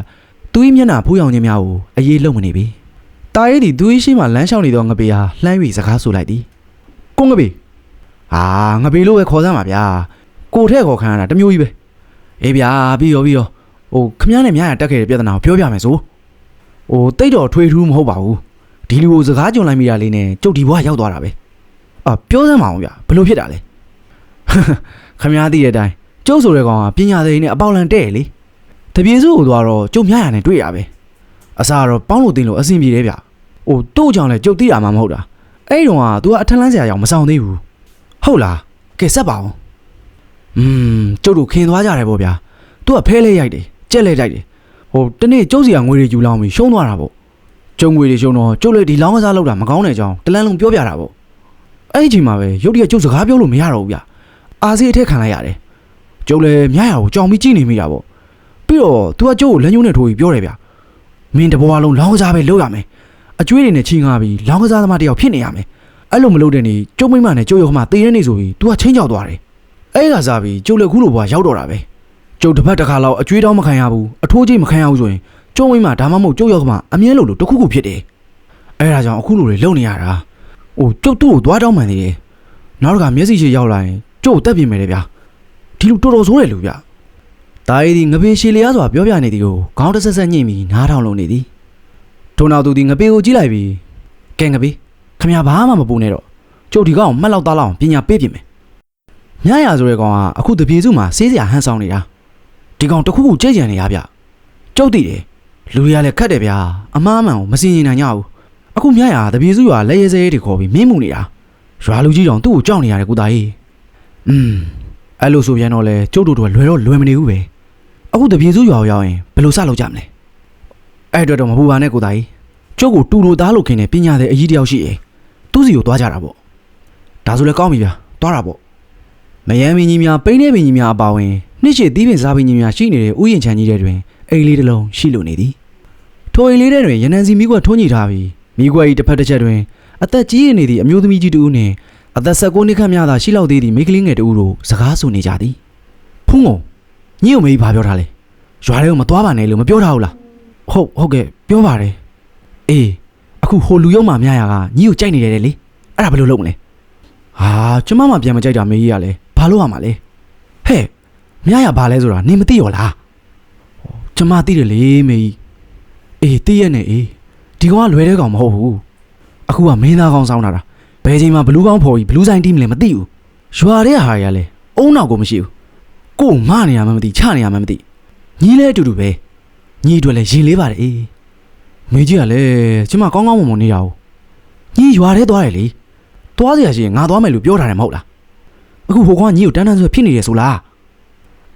သူ၏မျက်နှာဖူးယောင်ခြင်းများကိုအရေးလုံးမနေပေ။တာရဲသည်သူ၏ရှိမှလမ်းလျှောက်နေသောငပေဟာလှမ်း၍စကားဆိုလိုက်သည်ကိုငပေဟာငပေလို့ပဲခေါ်စမ်းပါဗျာကိုထဲ့ခေါ်ခံရတာတစ်မျိုးကြီးပဲအေးဗျာပြီးရောပြီးရောဟိုခမည်းနဲ့မြားရတက်ခဲ့တဲ့ပြဿနာကိုပြောပြမယ်ဆို ဟိုတိတ်တော်ထွေထူးမဟုတ်ပါဘူးဒီလူကိုစကားကြုံလိုက်မိတာလေးနဲ့ကျုပ်ဒီဘွားရောက်သွားတာပဲအာပြောစမ်းပါအောင်ဗျာဘယ်လိုဖြစ်တာလဲ ခမည်းသိတဲ့အတိုင်းကျုပ်ဆိုတဲ့ကောင်ကပညာသေးနဲ့အပေါလန်တဲ့လေတပြေစုကိုသွားတော့ကျုပ်မြားရနဲ့တွေ့ရပဲ အစားတော့ပေါင်းလို့တင်လို့အဆင်ပြေတယ်ဗျ။အိုတို့ကြောင့်လည်းကြုတ်သိတာမှမဟုတ်တာ။အဲ့ဒီတော့က तू ကအထက်လန်းစရာရောက်မဆောင်သေးဘူး။ဟုတ်လား။ကဲဆက်ပါအောင်။อืมကျုပ်တို့ခင်သွားကြတယ်ပေါ့ဗျာ။ तू ကဖဲလဲရိုက်တယ်။ကြက်လဲရိုက်တယ်။ ဟိုတနေ့ကျုပ်စီကငွေတွေယူလောင်းပြီးရှုံးသွားတာပေါ့။ကျုံငွေတွေရှုံးတော့ကျုပ်လည်းဒီလောင်းကစားလောက်တာမကောင်းတဲ့အကြောင်းတလန်းလုံးပြောပြတာပေါ့။အဲ့ဒီအချိန်မှာပဲရုတ်တရက်ကျုပ်စကားပြောလို့မရတော့ဘူးဗျ။အာစီအထက်ခံလိုက်ရတယ်။ကျုပ်လည်းမြရရကိုကြောင်ပြီးကြည့်နေမိတာပေါ့။ပြီးတော့ तू ကကျုပ်ကိုလက်ညှိုးနဲ့ထိုးပြီးပြောတယ်ဗျ။မင်းတဘွားလုံးလောင်းကစားပဲလုပ်ရမယ်အကျွေးတွေနဲ့ချင်းကားပြီးလောင်းကစားသမားတစ်ယောက်ဖြစ်နေရမယ်အဲ့လိုမလုပ်တဲ့နေ့ကျုံမိမနဲ့ကျုံရုံခမတေးတဲ့နေ့ဆိုပြီး तू ကချင်းကြောက်သွားတယ်အဲ့ကစားပြီးကျုံလည်းခုလိုဘွားရောက်တော့တာပဲ ကျုံတစ်ပတ်တစ်ခါလောက်အကျွေးတောင်းမခံရဘူးအထိုးကြီးမခံရဘူးဆိုရင်ကျုံမိမဒါမှမဟုတ်ကျုံရုံခမအမြဲလို့လို့တစ်ခုခုဖြစ်တယ်အဲ့ဒါကြောင့်အခုလိုတွေလုပ်နေရတာဟိုကျုပ်သူ့ကိုသွားတောင်းမှန်နေတယ်နောက်တစ်ခါမျက်စိရှိရောက်လာရင်ကျုပ်ကိုတက်ပြင်မယ်လေဗျာဒီလူတော်တော်ဆိုးတယ်လူဗျာတာရီဒီငပေရှည်လျားစွာပြောပြနေသည်ကိုခေါင်းတစ်ဆက်ဆက်ညှိပြီးနားထောင်လုံးနေသည်ထို့နောက်သူသည်ငပေကိုကြည့်လိုက်ပြီးကဲငပေခမရဘာမှမပူနဲ့တော့ကျုပ်ဒီကောင်မှတ်လောက်သားလောက်အောင်ပညာပေးပြင်မယ်ညရဆိုတဲ့ကောင်ကအခုတပြေစုမှာစေးစရာဟန်ဆောင်နေတာ ဒီကောင်တစ်ခုခုကြဲကြံနေရဗျကျုပ်သိတယ်လူရလည်းခတ်တယ်ဗျာအမားအမှန်ကိုမစင်ရင်နိုင်ကြဘူးအခုညရတပြေစုကလက်ရဲစဲတွေခေါ်ပြီးမင်းမှုနေတာရွာလူကြီးတောင်သူ့ကိုကြောက်နေရတယ်ကုသားကြီးอืมအဲ့လိုဆိုပြန်တော့လေကျုပ်တို့တို့လွယ်တော့လွယ်မနေဘူးပဲအခုတပြေစုရွာကိုရောက်ရင်ဘယ်လိုစလုပ်ကြမလဲအဲ့အတွက်တော့မပူပါနဲ့ကိုသားကြီးကျုပ်ကိုတူတူသားလို့ခင်တဲ့ပညာတဲ့အကြီးတစ်ယောက်ရှိတယ်သူ့စီကိုသွားကြတာပေါ့ဒါဆိုလည်းကောင်းပြီဗျာသွားတာပေါ့မယမ်းမင်းကြီးများပိန်းတဲ့မင်းကြီးများအပါဝင် နှစ်ရှည်သီးပင်စားပင်ကြီးများရှိနေတဲ့ဥယျာဉ်ချမ်းကြီးတွေတွင်အိမ်လေးတစ်လုံးရှိလို့နေသည်ထိုအိမ်လေးထဲတွင်ရနံစီမိကွက်ထွန်းညှိထားပြီးမိကွက်၏တစ်ဖက်တစ်ချက်တွင်အသက်ကြီးရနေသည့်အမျိုးသမီးကြီးတူနှင့်အသက်16နှစ်ခန့်များသာရှိလောက်သေးသည့်မိန်းကလေးငယ်တူတို့စကားဆိုနေကြသည်ဖုံးကုန်ညို့မေးဘာပြောထားလဲရွာထဲကိုမသွားပါနဲ့လို့မပြောထားဘူးလားဟုတ်ဟုတ်ကဲ့ပြောပါတယ်အေးအခုဟိုလူယုံမှမြရကညီကိုကြိုက်နေတယ်လေအဲ့ဒါဘယ်လိုလုပ်မလဲဟာကျမမှပြန်မကြိုက်တာမေးကြီးရလဲဘာလို့ရမှာလဲဟဲ့ မရရဘာလဲဆိုတာနင်မသိရောလားကျမသိတယ်လေမေကြီးအေးသိရနဲ့အေးဒီကောင်ကလွယ်တဲ့ကောင်မဟုတ်ဘူးအခုကမင်းသားကောင်စောင်းလာတာဘယ်ချိန်မှဘလူးကောင်ဖော်ကြီးဘလူးဆိုင်တီးမလဲမသိဘူးရွာတဲ့ဟာရလဲအုံနောက်ကိုမရှိဘူးကို့မနေရမှမသိချနေရမှမသိညီလဲအတူတူပဲညီအတွက်လဲရင်လေးပါတယ်အေးမေကြီးကလည်းကျမကောင်းကောင်းမွန်မွန်နေရအောင်ညီရွာထဲသွားတယ်လေသွားစရာရှိရင်ငါသွားမယ်လို့ပြောထားတယ်မဟုတ်လားအခုဟိုကောင်ကညီကိုတန်းတန်းဆွဲဖြစ်နေတယ်ဆိုလား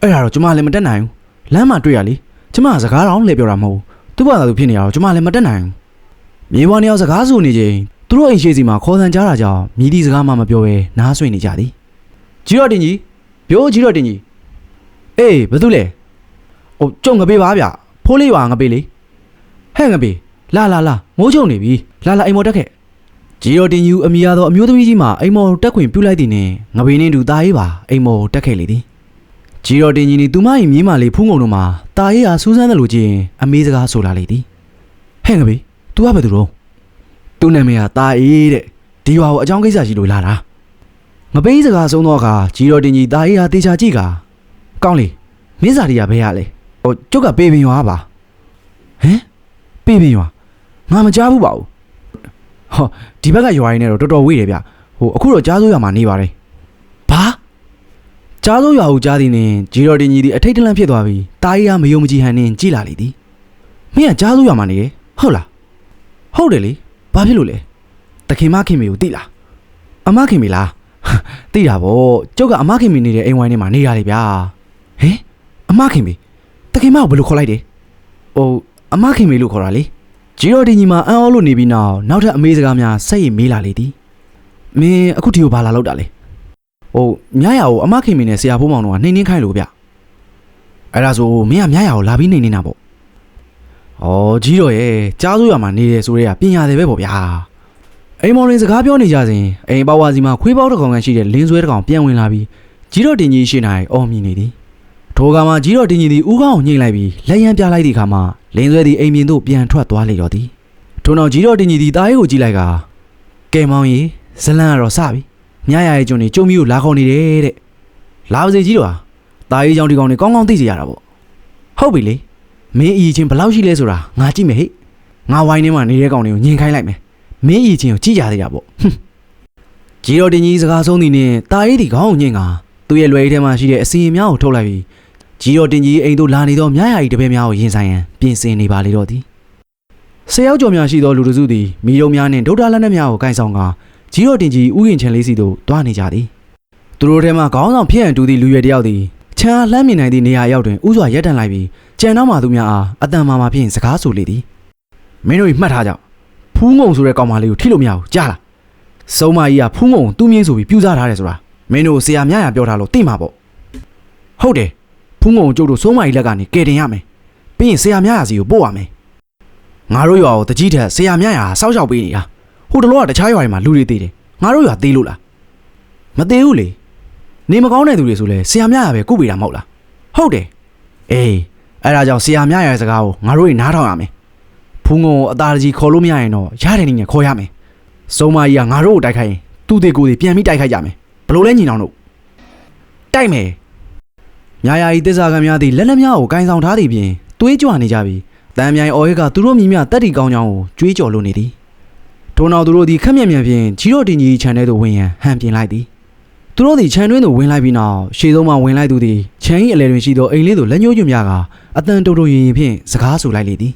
အဲ့ဒါတော့ကျမလည်းမတက်နိုင်ဘူးလမ်းမှာတွေ့ရလေကျမကစကားတော့လှည့်ပြောတာမဟုတ်ဘူးသူ့ဘာသာသူဖြစ်နေရတော့ကျမလည်းမတက်နိုင်ဘူးမြေပေါ်နေအောင်စကားဆိုနေချိန်သူတို့အိမ်ရှိစီမှာခေါ်ဆန်ကြတာကြောင့်မြည်သည့်စကားမှမပြောဘဲနားဆွင့်နေကြသည်ကြီးတော့တင်ကြီးပြောကြီးတော့တင်ကြီးအေးဘာသူလဲဟိုကြုံငပေးပါဗျဖိုးလေးပါငပေးလေဟဲ့ငပေးလာလာလာမိုးချုံနေပြီလာလာအိမ်မော်တက်ခဲ့ကြီးတော့တင်ကြီးအမိရသောအမျိုးသမီးကြီးမှာအိမ်မော်တက်ခွင်ပြုတ်လိုက်သည်နှင့်ငပေးနှင့်တူသားရေးပါအိမ်မော်တက်ခဲ့လေသည် ကြီးတော့တင်ကြီးနီသူမ၏မြေးမလေးဖူးငုံတို့မှာတာရေးဟာစူးစမ်းတယ်လို့ကြည့်ရင်အမေးစကားဆိုလာလေသည်ဟဲ့ငပေး तू ကဘယ်သူတော့သူ့နာမည်ကတာအေးတဲ့ဒီရွာကိုအကြောင်းကိစ္စရှိလို့လာတာငပေးစကားဆုံးတော့အခါကြီးတော်တင်ကြီးတာအေးဟာတေချာကြည့်ကကောင်းလေမင်းစာရီကဘယ်ရလဲဟိုကျုပ်ကပေးပင်ရွာပါဟမ်ပေးပင်ရွာငါမကြားဘူးပါဘူးဟောဒီဘက်ကရွာရင်းနဲ့တော့တော်တော်ဝေးတယ်ဗျဟိုအခုတော့ကြားစိုးရွာမှာနေပါတယ်ဘာ ကြားစိုးရွာကိုကြားသည်နဲ့ကြီးတော်တင်ကြီးဒီအထိတ်တလန့်ဖြစ်သွားပြီးတာအေးဟာမယုံမကြည်ဟန်နဲ့ကြည်လာလေသည်မင်းကကြားစိုးရွာမှာနေတယ်ဟုတ်လားဟုတ်တယ်လေဘာဖြစ်လို့လဲတခင်မခင်မီကိုတိလားအမခင်မီလားတိတာဗောကျုပ်ကအမခင်မီနေတဲ့အိမ်ဝိုင်းထဲမှာနေရတယ်ဗျာဟင်အမခင်မီတခင်မကိုဘယ်လိုခေါ်လိုက်တယ်ဟိုအမခင်မီလို့ခေါ်တာလေဂျီရိုဒီညီမအန်အောလို့နေပြီးနောက်နောက်ထပ်အမေးစကားများစိတ်ရိမ်မေးလာလေသည်မင်းအခုဒီကိုဘာလာလောက်တာလဲ ဟိုမြားရကိုအမခင်မီနဲ့ဆရာဖိုးမောင်တို့ကနှိမ့်နှင်းခိုင်းလို့ဗျအဲ့ဒါဆိုမင်းကမြားရကိုလာပြီးနှိမ့်နေတာပေါ့။ဩကြီးတော်ရဲ့ကြားစိုးရမှာနေတယ်ဆိုရဲကပညာတယ်ပဲပေါ့ဗျာ။အိမ်မော်ရင်စကားပြောနေကြစဉ်အိမ်ပေါဝါစီမှာခွေးပေါက်တစ်ကောင်ကရှိတဲ့လင်းဆွဲတစ်ကောင်ပြန်ဝင်လာပြီးကြီးတော်တင်ကြီးရှိနိုင်အော်မြင်နေသည်။ထိုကမှာကြီးတော်တင်ကြီးသည်ဦးခေါင်းကိုညှိလိုက်ပြီးလက်ရန်ပြလိုက်သည့်အခါမှာလင်းဆွဲသည်အိမ်ပြင်သို့ပြန်ထွက်သွားလေတော့သည်။ထို့နောက်ကြီးတော်တင်ကြီးသည်တားရဲကိုကြည့်လိုက်ကကဲမောင်ကြီးဇလန်ကတော့စပြီ။ မြရရဲ့ကျွန်းနေကျုံမီကိုလာခေါ်နေတယ်တဲ့။လာပါစေကြီးတော်ဟာတားရဲကြောင့်ဒီကောင်နေကောင်းကောင်းသိစေရတာပေါ့။ဟုတ်ပြီလေ။မင်းအီချင်းဘယ်လောက်ရှိလဲဆိုတာငါကြည့်မယ်ဟဲ့ငါဝိုင်းထဲမှာနေတဲ့ကောင်တွေကိုညင်ခိုင်းလိုက်မယ်မင်းအီချင်းကိုကြည့်ကြသေးတာပေါ့ဟွန်းဂျီတော်တင်ကြီးစကားဆုံးသည်နဲ့တာအေးဒီခေါင်းကိုညင်ကသူ့ရဲ့လွယ်ထဲမှာရှိတဲ့အစီအများကိုထုတ်လိုက်ပြီးဂျီတော်တင်ကြီးအိမ်သို့လာနေသောမြရာကြီးတပည့်များကိုရင်ဆိုင်ရန်ပြင်ဆင်နေပါလေတော့သည်ဆယ်ယောက်ကျော်များရှိသောလူတစုသည်မိယုံများနှင့်ဒုဒ္ဒလက်နက်များကိုကင်ဆောင်က ဂျီတော်တင်ကြီးဥယျင်ချန်လေးစီသို့တွားနေကြသည်သူတို့ထဲမှခေါင်းဆောင်ဖြစ်ရန်တူသည့်လူရွယ်တစ်ယောက်သည်ချမ်းအားလှမ်းမြင်နိုင်သည့်နေရာရောက်တွင်ဥစွာရက်တန်လိုက်ပြီးကြံတော့မှသူများအားအတန်မာမာဖြင့်စကားဆိုလေသည်မင်းတို့မှတ်ထားကြဖူးငုံဆိုတဲ့ကောင်မလေးကိုထိလို့မရဘူးကြားလားစုံမကြီးကဖူးငုံကိုသူ့မြင်းဆိုပြီးပြူစားထားတယ်ဆိုတာမင်းတို့ဆရာမြရပြောထားလို့သိမှာပေါ့ဟုတ်တယ်ဖူးငုံကိုကျုပ်တို့စုံမကြီးလက်ကနေကယ်တင်ရမယ်ပြီးရင်ဆရာမြရစီကိုပို့ရမယ်ငါတို့ရွာကိုတကြီးထက်ဆရာမြရစောက်ရှောက်ပေးနေတာ ဟိုတလောကတခြားရွာတွေမှာလူတွေသေးတယ်ငါတို့ရွာသေးလို့လားမသေးဘူးလေနေမကောင်းတဲ့သူတွေဆိုလဲဆရာမြရပဲကုပေးတာမဟုတ်လားဟုတ်တယ်အေးအဲ့ဒါကြောင့်ဆရာမြရဲ့စကားကိုငါတို့တွေနားထောင်ရမယ်။ဖူးငုံကိုအသားတကြီးခေါ်လို့မရရင်တော့ရတယ်နေနဲ့ခေါ်ရမယ်။စုံမကြီးကငါတို့ကိုတိုက်ခိုက်ရင်သူ့တေကိုယ်တွေပြန်ပြီးတိုက်ခိုက်ကြမယ်။ဘလို့လဲညီနောင်တို့။တိုက်မယ်။ညာယာဤတစ္ဆာကများသည်လက်လက်များကိုကင်ဆောင်ထားသည်ဖြင့်သွေးကြွနေကြပြီးတန်မြိုင်အော်ဟဲကသူတို့မြည်မြတက်တီကောင်းချောင်းကိုကြွေးကြော်လို့နေသည်။ ထို့နောက်သူတို့သည်ခက်မြက်မြက်ဖြင့်ချီတော့တင်ကြီးခြံထဲသို့ဝင်ရန်ဟန်ပြင်လိုက်သည်။သူတို့သည်ခြံတွင်းသို့ဝင်လိုက်ပြီးနောက်ရှေ့ဆုံးမှဝင်လိုက်သူသည်ခြံ၏အလဲတွင်ရှိသောအိမ်လေးသို့လက်ညှိုးညွှန်များကအတန်တုံတုံရင်ရင်ဖြင့်စကားဆိုလိုက်လေသည်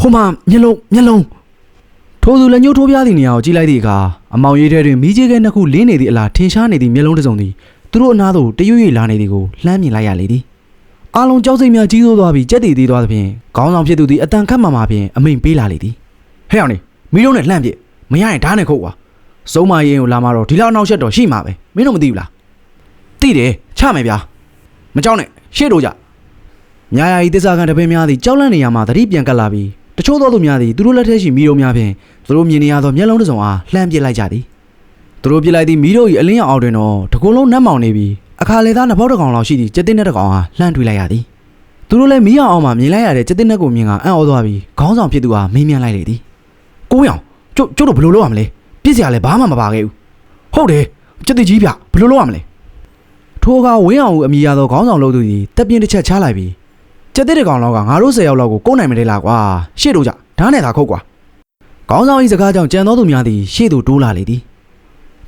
ဟိုမှာမျက်လုံးမျက်လုံးထိုသူလက်ညှိုးထိုးပြသည့်နေရာကိုကြည့်လိုက်သည့်အခါအမောင်ရိပ်ထဲတွင်မိကြီးကဲနှစ်ခုလင်းနေသည့်အလားထင်ရှားနေသည့်မျက်လုံးတစ်စုံသည်သူတို့အနားသို့တရွရွလာနေသည်ကိုလှမ်းမြင်လိုက်ရလေသည်အားလုံးကြောက်စိတ်များကြီးစိုးသွားပြီးကြက်တည်သေးသွားသဖြင့်ခေါင်းဆောင်ဖြစ်သူသည်အတန်ခတ်မှမှဖြင့်အမိန်ပေးလာလေသည်ဟဲ့အောင်နေ မိလုံးနဲ့လှမ်းပြစ်မရရင်ဓာတ်နဲ့ခုတ်ကွာစုံမရင်ကိုလာမှတော့ဒီလောက်နောက်ရှက်တော့ရှိမှာပဲမင်းတို့မသိဘူးလားသိတယ်ချမယ်ဗျာမကြောက်နဲ့ရှေ့တို့ကြညာယာဤတစ္ဆာကန်တပင်းများသည်ကြောက်လန့်နေရမှသတိပြန်ကပ်လာပြီးတချို့သောသူများသည်သူတို့လက်ထက်ရှိမီးတို့များဖြင့်သူတို့မြင်နေရသောမျက်လုံးတစ်စုံအားလှမ်းပစ်လိုက်ကြသည်သူတို့ပစ်လိုက်သည့်မီးတို့၏အလင်းရောင်အောက်တွင်တော့တကူလုံးနှက်မောင်နေပြီးအခါလေသားနှစ်ပေါက်တစ်ကောင်လောက်ရှိသည့်ကျက်တင်တဲ့တစ်ကောင်အားလှမ်းတွေ့လိုက်ရသည်သူတို့လည်းမီးရောင်အောင်မှမြင်လိုက်ရတဲ့ကျက်တင်တဲ့ကိုမြင်ကအံ့ဩသွားပြီးခေါင်းဆောင်ဖြစ်သူအားမေးမြန်းလိုက်လေသည် ကိုဝင်းအောင်ကျုပ်ကျုပ်တို့ဘယ်လိုလုပ်ရမလဲပြစ်စရာလည်းဘာမှမပါခဲ့ဘူးဟုတ်တယ်ကျက်တင်ကြီးဗျဘယ်လိုလုပ်ရမလဲထိုအခါဝင်းအောင်ကိုအမိရသောခေါင်းဆောင်လို့သူသည်တက်ပြင်းတစ်ချက်ချလိုက်ပြီးကျက်တဲ့တစ်ကောင်လောက်ကငါတို့၁၀ယောက်လောက်ကိုကုန်းနိုင်မလဲလားကွာရှေ့တို့ကြဓာတ်နဲ့သာခုတ်ကွာခေါင်းဆောင်ဤစကားကြောင့်ကြံတော်သူများသည်ရှေ့သို့တိုးလာလေသည်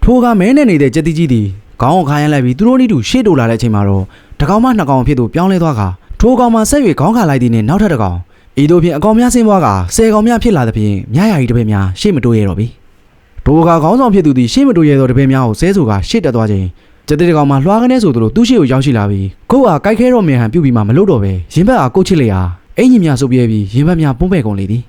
ထိုကမဲနဲ့နေတဲ့ကြက်တိကြီးသည်ခေါင်းကိုခါရမ်းလိုက်ပြီးသူတို့ဤတူရှေ့တိုလာတဲ့အချိန်မှာတော့တစ်ကောင်မှနှစ်ကောင်အဖြစ်သို့ပြောင်းလဲသွားကထိုကောင်မှဆက်၍ခေါင်းခါလိုက်သည်နှင့်နောက်ထပ်တစ်ကောင် ဤသို့ဖြင့်အကောင်များဆင်းသွားကဆယ်ကောင်များဖြစ်လာသဖြင့်မြားယာကြီးတစ်ပည့်များရှေ့မတိုးရတော့ပြီထိုကခေါင်းဆောင်ဖြစ်သူသည်ရှေ့မတိုးရသောတစ်ပည့်များကိုဆဲဆိုကရှေ့တက်သွားခြင်းကြက်တိတစ်ကောင်မှလွှားကနေဆိုသူတို့သူ့ရှေ့ကိုရောက်ရှိလာပြီးကိုယ့်ဟာကြိုက်ခဲတော့မြန်ဟန်ပြုတ်ပြီးမှမလုပ်တော့ပဲရင်ဘတ်အားကုတ်ချစ်လေရာအင်ကြီးများဆုပ်ပြဲပြီးရင်ဘတ်များပုံးပဲ့ကုန်လေသည်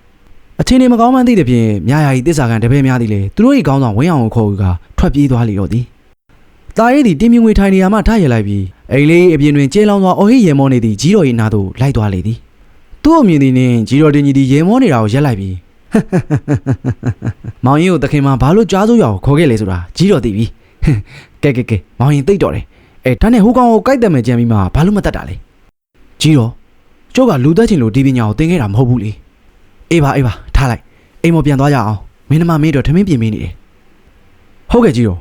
အချင်းနေမကောင်းမှန်းသိတဲ့ဖြင့်မြာယာကြီးတစ္ဆာကန်တပည့်များသည်လေသူတို့၏ခေါင်းဆောင်ဝင်းအောင်ကိုခေါ်ယူကထွက်ပြေးသွားလေတော့သည်။တာရေးသည်တင်းမြင့်ငွေထိုင်နေရာမှထားရလိုက်ပြီးအိမ်လေးအပြင်တွင်ကျဲလောင်းသောအော်ဟိရေမောနေသည့်ကြီးတော်၏နာသို့လိုက်သွားလေသည်။ သူ့အမြင်သည်နှင့်ကြီးတော်တင်ကြီးသည်ရေမောနေတာကိုရက်လိုက်ပြီးမောင်ရင်ကိုတခင်မဘာလို့ကြားစိုးရအောင်ခေါ်ခဲ့လဲဆိုတာကြီးတော်သိပြီ။ကဲကဲကဲမောင်ရင်သိတော်တယ်။အဲဒါနဲ့ဟိုကောင်ကိုကြိုက်တယ်မယ်ကြံပြီးမှဘာလို့မတတ်တာလဲ။ကြီးတော်ကျုပ်ကလူသက်ချင်လို့ဒီပညာကိုသင်ခဲ့တာမဟုတ်ဘူးလေ။အေးပါအေးပါထားလိုက်အိမ်မပြန်သွားကြအောင်မင်းနှမမေးတော့ထမင်းပြင်ပေးနေတယ်ဟုတ်ကဲ့ကြီးတော့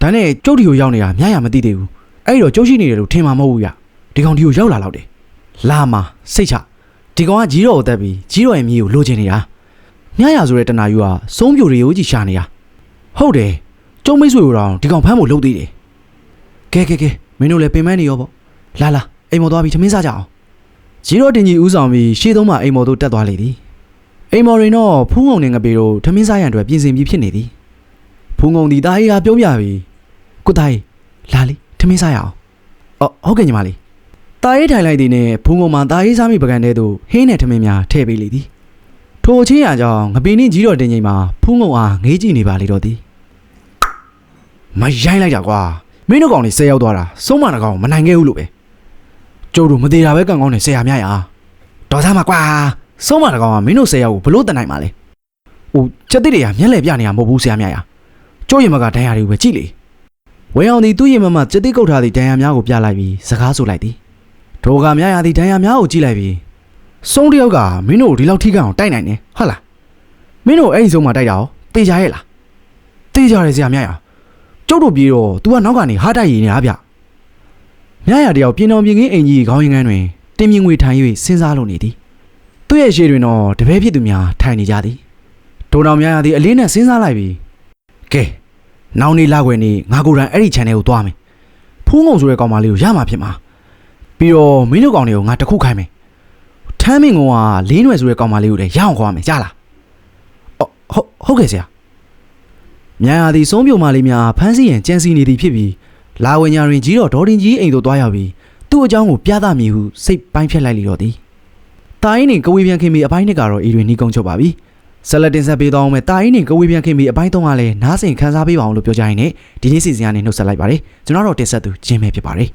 ဒါနဲ့ကျုပ်ဒီကိုရောက်နေတာမြရမသိသေးဘူးအဲ့ဒီတော့ကျုပ်ရှိနေတယ်လို့ထင်မှာမဟုတ်ဘူးရဒီကောင်ဒီကိုရောက်လာတော့တယ်လာမှာစိတ်ချ ဒီကောင်ကကြီးတော်ကိုတက်ပြီးကြီးတော်ရဲ့မြေကိုလိုချင်နေတာမြရဆိုတဲ့တနာယူကစုံးပြိုတွေကိုကြီးရှာနေတာဟုတ်တယ်ကျုံမိတ်ဆွေကိုတော့ဒီကောင်ဖမ်းဖို့လုပ်သေးတယ်ကဲကဲကဲမင်းတို့လည်းပင်ပန်းနေရောပေါ့လာလာအိမ်မော်သွားပြီးထမင်းစားကြအောင်ကြီးတော်တင်ကြီးဦးဆောင်ပြီးရှေ့သုံးမှာအိမ်မော်တို့တက်သွားလေသည်အိမ်မော်ရင်တော့ဖူးငုံနဲ့ငပေတို့ထမင်းစားရန်အတွက်ပြင်ဆင်ပြီးဖြစ်နေသည်ဖူးငုံဒီတားကြီးဟာပြုံးပြပြီကိုတားကြီးလာလေထမင်းစားရအောင်အော်ဟုတ်ကဲ့ညီမလေး တားကြီးထိုင်လိုက်သည်နဲ့ဖူးငုံမှာတားကြီးစားမိပကံတဲ့သို့ဟင်းနဲ့ထမင်းများထည့်ပေးလေသည်ထိုအချင်းရာကြောင့်ငပေနှင်းကြီးတော်တင်ချိန်မှာဖူးငုံအားငေးကြည့်နေပါလေတော့သည်မရိုင်းလိုက်တာကွာမင်းတို့ကောင်နေဆဲရောက်သွားတာစုံးမတကောင်မနိုင်ခဲ့ဘူးလို့ပဲကျုပ်တို့မသေးတာပဲကံကောင်းနေဆရာများရာတော်သားမကွာဆုံးမတကောင်ကမင်းတို့ဆယ်ယောက်ကိုဘလို့တနိုင်မှာလဲ။ဟိုချက်တိတွေကမျက်လဲပြနေတာမဟုတ်ဘူးဆရာမရ။ကျိုးရင်မကဒဏ်ရာတွေကိုပဲကြည့်လေ။ဝဲအောင်ဒီသူ့ရင်မမချက်တိကုတ်ထားသည့်ဒဏ်ရာများကိုပြလိုက်ပြီးစကားဆိုလိုက်သည်။ ဒိုကမြရသည့်ဒဏ်ရာများကိုကြည့်လိုက်ပြီးဆုံးတစ်ယောက်ကမင်းတို့ကိုဒီလောက်ထိကအောင်တိုက်နိုင်တယ်ဟုတ်လား။မင်းတို့အဲ့ဒီဆုံးမှာတိုက်တာရောတေချာရဲ့လား။တေချာတယ်ဆရာမရ။ကျုပ်တို့ပြေတော့ तू ကနောက်ကနေဟားတိုက်ရည်နေတာဗျ။မြရတယောက်ပြင်းတော်ပြင်းကင်းအိမ်ကြီးခေါင်းရင်ကန်းတွင်တင်းမြင့်ငွေထိုင်၍စဉ်းစားလို့နေသည်သူ့ရဲ့ရှေ့တွင်တော့တပည့်ဖြစ်သူများထိုင်နေကြသည်ဒုံတော်များရသည်အလေးနဲ့စဉ်းစားလိုက်ပြီးကဲနောက်နေ့လောက်ွယ်နေ့ငါကိုယ်တိုင်အဲ့ဒီ channel ကိုသွားမယ်ဖူးငုံဆိုတဲ့ကောင်မလေးကိုရမှာဖြစ်မှာ ပြီးတော့မင်းတို့ကောင်တွေကိုငါတစ်ခုခိုင်းမယ်ထမ်းမင်းကောင်ကလေးနွယ်ဆိုတဲ့ကောင်မလေးကိုလည်းရအောင်ခေါ်ရမယ်ကြားလားအော်ဟုတ်ဟုတ်ကဲ့ဆရာမြန်ရသည်ဆုံးပြုံမလေးများဖမ်းဆီးရန်ကြံစီနေသည်ဖြစ်ပြီးလာဝင်ညာတွင်ကြီးတော်ဒေါ်တင်ကြီးအိမ်သို့သွားရောက်ပြီးသူ့အကြောင်းကိုပြသမည်ဟုစိတ်ပိုင်းဖြတ်လိုက်လေတော့သည်တာအင်းနေကဝေးပြန်ခင်မီအပိုင်းနှစ်ကတော့အေးတွင်နှီးကုန်းချုပ်ပါပြီဆက်လက်တင်ဆက်ပေးသွားအောင်မယ်တာအင်းနေကဝေးပြန်ခင်မီအပိုင်းသုံးကလည်းနားဆင်ခန်းစားပေးပါအောင်လို့ပြောကြရင်ねဒီနေ့စီစဉ်ကနေနှုတ်ဆက်လိုက်ပါတယ်ကျွန်တော်တို့တင်ဆက်သူဂျင်းပဲဖြစ်ပါတယ်